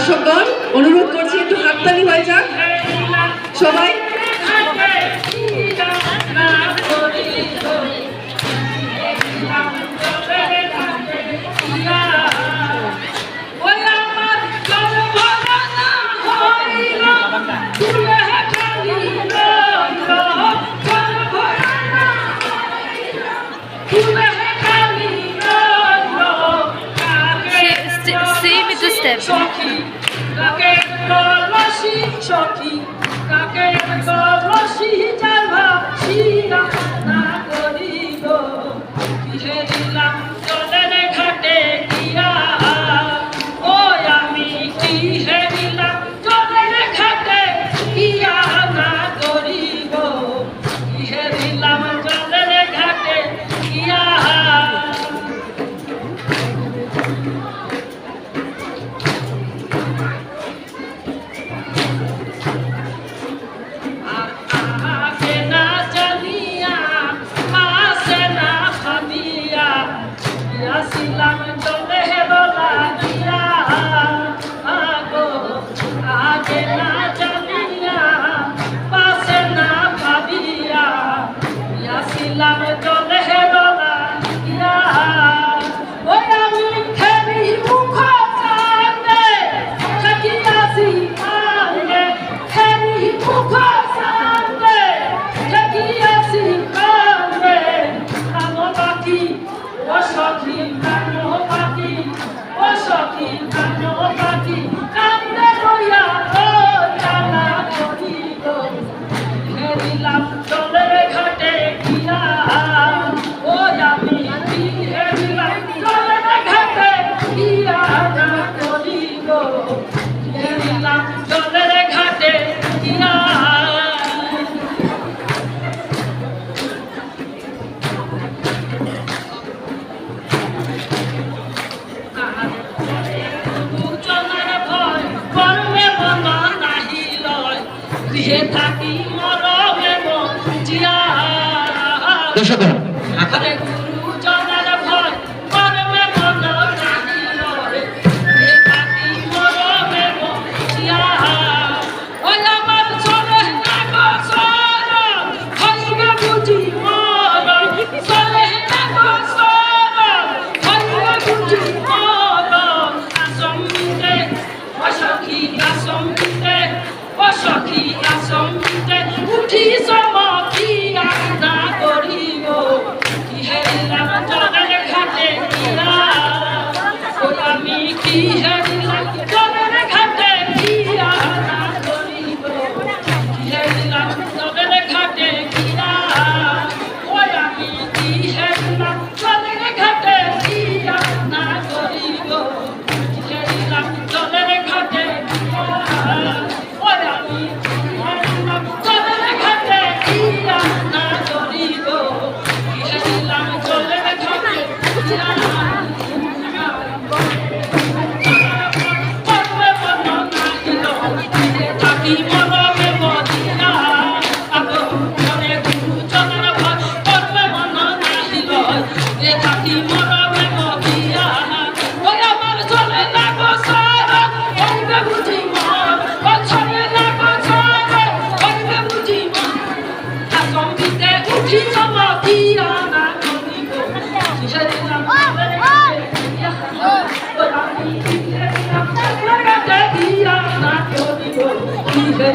দর্শকগণ অনুরোধ করছি একটু হাততালি হয়ে যাক। সবাই আসছে সখী sin la দিয়ে থাকি মরমে মন জিয়া দর্শক Yeah.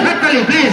Terra Calibrense.